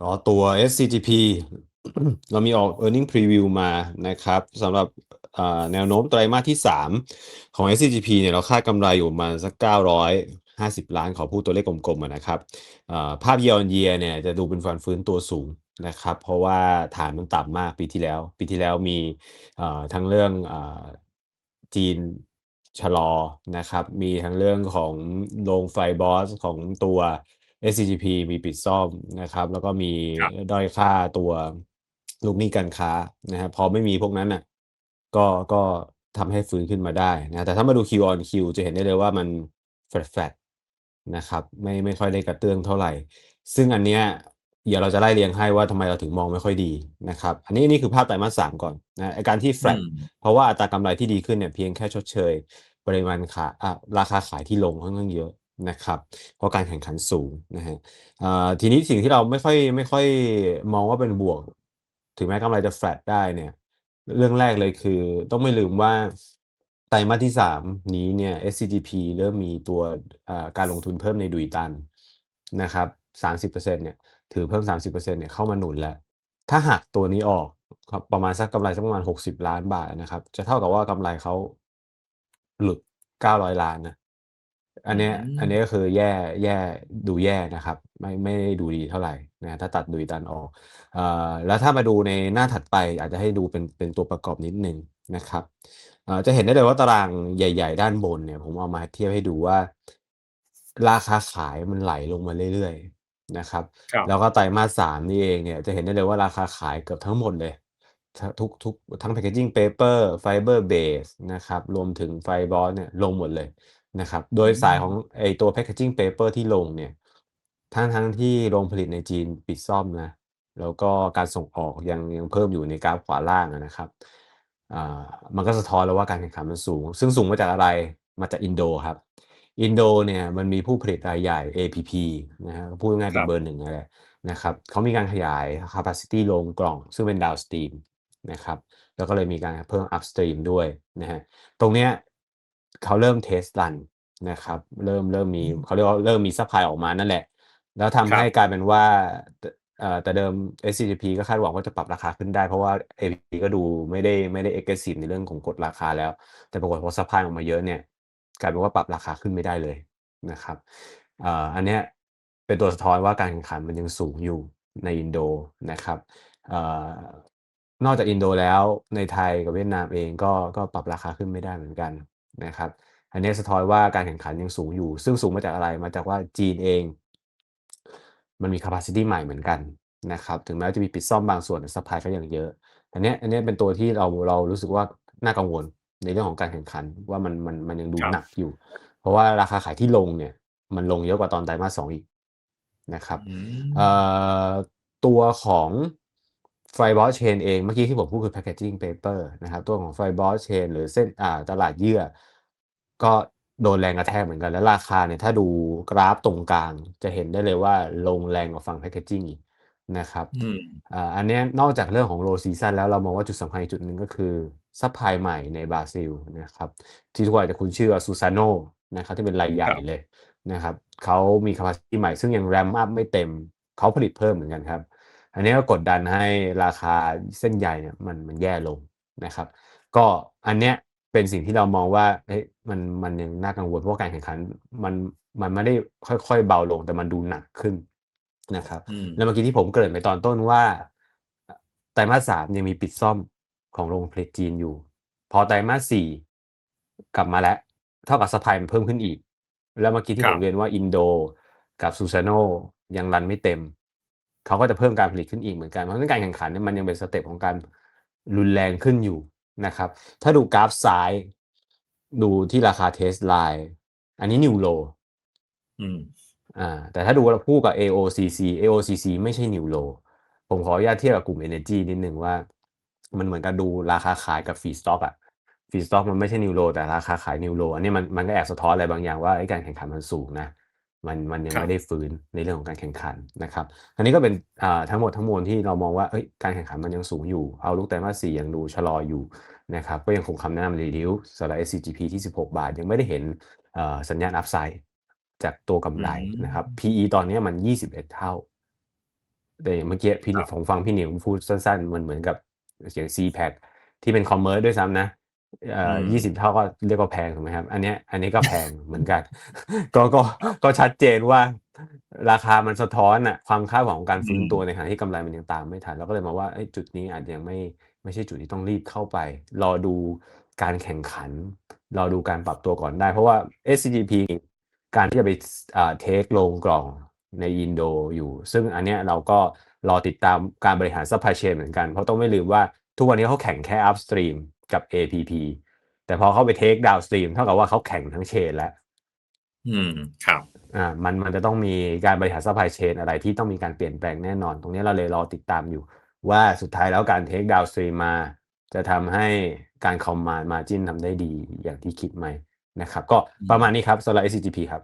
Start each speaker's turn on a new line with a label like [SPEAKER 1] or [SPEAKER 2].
[SPEAKER 1] อ๋อตัว SCGP เรามีออก earning preview มานะครับสำหรับแนวโน้มไตรมาสที่ 3 ของ SCGP เนี่ยเราคาดกำไรอยู่ประมาณสัก 950 ล้านขอพูดตัวเลขกลมๆนะครับภาพ year on year เนี่ยจะดูเป็นฟันฟื้นตัวสูงนะครับ เพราะว่าฐานมันต่ำมากปีที่แล้ว ปีที่แล้วมีทั้งเรื่องอจีนชะลอนะครับ มีทั้งเรื่องของโรงไฟบอสของตัว SCGP มีปิดซ่อมนะครับ แล้วก็มี
[SPEAKER 2] ครับ
[SPEAKER 1] ด้อยค่าตัวลูกหนี้การค้านะครับพอไม่มีพวกนั้นน่ะก็ก็ทำให้ฟื้นขึ้นมาได้นะแต่ถ้ามาดู Q on Q จะเห็นได้เลยว่ามัน flat flat นะครับไม่ไม่ค่อยได้กระเตื้องเท่าไหร่ ซึ่งอันเนี้ยเดี๋ยวเราจะไล่เรียงให้ว่าทำไมเราถึงมองไม่ค่อยดีนะครับ อันนี้นี่คือภาพไตรมาสสามก่อนนะไอ้การที่
[SPEAKER 2] อื
[SPEAKER 1] flat
[SPEAKER 2] ม
[SPEAKER 1] เพราะว่าอัตรากำไรที่ดีขึ้นเนี่ยเพียงแค่ชดเชย ปริมาณขาอะราคาขายที่ลงค่อนข้างเยอะ นะครับเพราะการแข่งขันสูงนะฮะทีนี้สิ่งที่เราไม่ค่อยไม่ค่อยมองว่าเป็นบวก ถึงแม้กำไรจะ flat ได้เนี่ย เรื่องแรกเลยคือ ต้องไม่ลืมว่าไตรมาสที่ 3 นี้เนี่ย SCGP เริ่มมีตัวการลงทุนเพิ่มในดุยตันนะครับ30%เนี่ยถือเพิ่ม 30%เนี่ยเข้ามาหนุนแล้ว ถ้าหักตัวนี้ออกประมาณสักกำไรสักประมาณ 60 ล้านบาทนะครับ จะเท่ากับว่ากำไรเขาหลุด 900 ล้านนะ อันเนี้ย
[SPEAKER 2] อืม
[SPEAKER 1] อันนี้ก็คือแย่ แย่ ดูแย่นะครับ ไม่ ไม่ได้ดูดีเท่าไหร่นะ ถ้าตัดดุยตันออก เอ่อ แล้วถ้ามาดูในหน้าถัดไป อาจจะให้ดูเป็น เป็นตัวประกอบนิดหนึ่งนะครับ เอ่อ จะเห็นได้เลยว่าตารางใหญ่ ๆ ด้านบนเนี่ย ผมเอามาเทียบให้ดูว่า ราคาขายมันไหลลงมาเรื่อย ๆ นะครับ
[SPEAKER 2] ครับ
[SPEAKER 1] แล้วก็ไตรมาสสามนี่เองเนี่ย จะเห็นได้เลยว่า ราคาขายเกือบทั้งหมดเลยทั้งทุก ทุก ทั้ง packaging paper fiber base นะครับ รวมถึง fiber เนี่ย ลงหมดเลย นะครับ โดยสายของไอตัว packaging paper ที่ลงเนี่ย ทั้งทั้งที่โรงผลิตในจีนปิดซ่อมนะ แล้วก็การส่งออกยังยังเพิ่มอยู่ในกราฟขวาล่างอะนะครับอ่ามันก็สะท้อนแล้วว่าการแข่งขันมันสูง ซึ่งสูงมาจากอะไร มาจากอินโดครับ อินโดเนี่ยมันมีผู้ผลิตรายใหญ่ APP นะฮะพูดง่ายๆ
[SPEAKER 2] ค
[SPEAKER 1] เป็
[SPEAKER 2] รั
[SPEAKER 1] น
[SPEAKER 2] บ
[SPEAKER 1] เบอร์หนึ่งนั่นแหละนะครับเขามีการขยาย capacity โรงกล่อง ซึ่งเป็น downstream นะครับ แล้วก็เลยมีการเพิ่ม upstream ด้วยนะฮะ ตรงเนี้ย เขาเริ่ม test run นะครับ เริ่มเริ่มมี
[SPEAKER 2] อืม
[SPEAKER 1] เขาเรียกว่าเริ่มมีซัพพลายออกมานั่นแหละ แล้ว
[SPEAKER 2] ค
[SPEAKER 1] ทำ
[SPEAKER 2] รั
[SPEAKER 1] ให้
[SPEAKER 2] บ
[SPEAKER 1] กลายเป็นว่าตเอ่อแต่เดิม SCGP ก็คาดหวังว่าจะปรับราคาขึ้นได้เพราะว่า APP ก็ดูไม่ได้ไม่ได้ aggressive ในเรื่องของกดราคาแล้ว แต่ปรากฏพอซัพพลายออกมาเยอะเนี่ยกลายเป็นว่าปรับราคาขึ้นไม่ได้เลยนะครับเอ่ออันเนี้ยเป็นตัวสะท้อนว่าการแข่งขันมันยังสูงอยู่ในอินโดนะครับเอ่อนอกจากอินโดแล้วในไทยกับเวียดนามเองก็ก็ปรับราคาขึ้นไม่ได้เหมือนกัน นะครับ อันนี้สะท้อนว่าการแข่งขันยังสูงอยู่ ซึ่งสูงมาจากอะไร มาจากว่าจีนเอง มันมี capacity ใหม่เหมือนกันนะครับ ถึงแม้จะมีปิดซ่อมบางส่วนแต่ supply ก็ยังเยอะ อันเนี้ยอันเนี้ยเป็นตัวที่เราเรารู้สึกว่าน่ากังวลในเรื่องของการแข่งขันว่ามันมันมันยังดู
[SPEAKER 2] ครับ
[SPEAKER 1] หนักอยู่ เพราะว่าราคาขายที่ลงเนี่ย มันลงเยอะกว่าตอนไตรมาสสองอีกนะครับ
[SPEAKER 2] อื
[SPEAKER 1] เอ่
[SPEAKER 2] ม
[SPEAKER 1] อตัวของ Fiber Chain เองเมื่อกี้ที่ผมพูดคือ Packaging Paper นะครับ ตัวของ Fiber Chain หรือเส้นอ่าตลาดเยื่อ ก็โดนแรงกระแทกเหมือนกัน แล้วราคาเนี่ยถ้าดูกราฟตรงกลาง จะเห็นได้เลยว่าลงแรงกว่าฝั่ง Packaging อีกนะครับ
[SPEAKER 2] อืม
[SPEAKER 1] อ่าอันเนี้ยนอกจากเรื่องของ low season แล้วเรามองว่าจุดสำคัญอีกจุดหนึ่งก็คือซัพพลายใหม่ในบราซิลนะครับ ที่ทุกคนอาจจะคุ้นชื่อว่าซูซานโนนะครับที่เป็นรายใหญ่
[SPEAKER 2] ครับ
[SPEAKER 1] เลยนะครับเขามี capacity ใหม่ซึ่งยัง ramp up ไม่เต็มเขาผลิตเพิ่มเหมือนกันครับ อันนี้ก็กดดันให้ราคาเส้นใหญ่เนี่ยมันมันแย่ลงนะครับ ก็อันเนี้ยเป็นสิ่งที่เรามองว่าเฮ้ยมันมันยังน่ากังวลเพราะว่าการแข่งขันมันมันไม่ได้ค่อย ๆ เบาลงแต่มันดูหนักขึ้นนะครับ
[SPEAKER 2] อืม
[SPEAKER 1] แล้วเมื่อกี้ที่ผมเกริ่นไปตอนต้นว่าไตรมาสสามยังมีปิดซ่อมของโรงผลิตจีนอยู่ พอไตรมาสสี่กลับมาแล้ว เท่ากับสปายมันเพิ่มขึ้นอีก แล้วเมื่อกี้ที่
[SPEAKER 2] ครั
[SPEAKER 1] ผ
[SPEAKER 2] บ
[SPEAKER 1] มเรียนว่าอินโดกับซูซานโนยังรันไม่เต็ม เขาก็จะเพิ่มการผลิตขึ้นอีกเหมือนกัน เพราะฉะนั้นการแข่งขันเนี่ยมันยังเป็นสเต็ปของการรุนแรงขึ้นอยู่นะครับ ถ้าดูกราฟซ้าย ดูที่ราคาเทสไลน์อันนี้นิวโล
[SPEAKER 2] อืม
[SPEAKER 1] อ่า แต่ถ้าดูเราคู่กับ AOCC AOCC ไม่ใช่นิวโลผมขออนุญาตเทียบกับกลุ่ม Energy นิดนึงว่า มันเหมือนกับดูราคาขายกับฟีสต็อกอะฟีสต็อกมันไม่ใช่นิวโลแต่ราคาขายนิวโลอันนี้มันมันก็แอบสะท้อนอะไรบางอย่างว่าไอ้การแข่งขันมันสูงนะ มันมันยัง
[SPEAKER 2] ครับ
[SPEAKER 1] ไม่ได้ฟื้นในเรื่องของการแข่งขันนะครับอันนี้ก็เป็นอ่าทั้งหมดทั้งมวลที่เรามองว่าเอ้ยการแข่งขันมันยังสูงอยู่ เอาลุกแต่มาสสี่ยังดูชะลออยู่นะครับก็ยังคงคำแนะนำรีดิวสำหรับ SCGP ที่ 16 บาท ยังไม่ได้เห็นเอ่อสัญญาณอัพไซด์จากตัวกำไร
[SPEAKER 2] อืม
[SPEAKER 1] นะครับ PE ตอนนี้มัน 21 เท่า แต่อย่างเมื่อกี้พี่
[SPEAKER 2] ครับ
[SPEAKER 1] ผมฟังพี่หนิงพูดสั้นๆ มันเหมือนกับเสียง CPAC ที่เป็นคอมเมอร์ด้วยซ้ำนะเอ่อ
[SPEAKER 2] อืม
[SPEAKER 1] ยี่สิบเท่าก็เรียกว่าแพงถูกไหมครับ อันเนี้ยอันนี้ก็แพงเหมือนกัน ก็ก็ก็ชัดเจนว่า ราคามันสะท้อนอะความคาดหวังของการฟื้น
[SPEAKER 2] อืม
[SPEAKER 1] ตัวในขณะที่กำไรมันยังตามไม่ทันเราก็เลยมองว่าเอ้ยจุดนี้อาจจะยังไม่ไม่ใช่จุดที่ต้องรีบเข้าไป รอดูการแข่งขัน รอดูการปรับตัวก่อนได้ เพราะว่า SCGP การที่จะไปอ่าเทคลงกล่องในอินโดอยู่ ซึ่งอันเนี้ยเราก็รอติดตามการบริหาร supply chain เหมือนกัน เพราะต้องไม่ลืมว่าทุกวันนี้เขาแข่งแค่ upstream กับ APP แต่พอเขาไปเทค downstream เท่ากับว่าเขาแข่งทั้งเชนแล้ว
[SPEAKER 2] อืม ครับ
[SPEAKER 1] อ่า มันมันจะต้องมีการบริหาร supply chain อะไรที่ต้องมีการเปลี่ยนแปลงแน่นอน ตรงนี้เราเลยรอติดตามอยู่ ว่าสุดท้ายแล้วการ take downstream มา จะทำให้การ command margin ทำได้ดีอย่างที่คิดไหมนะครับ ก็ประมาณนี้ครับสำหรับ SCGP ครับ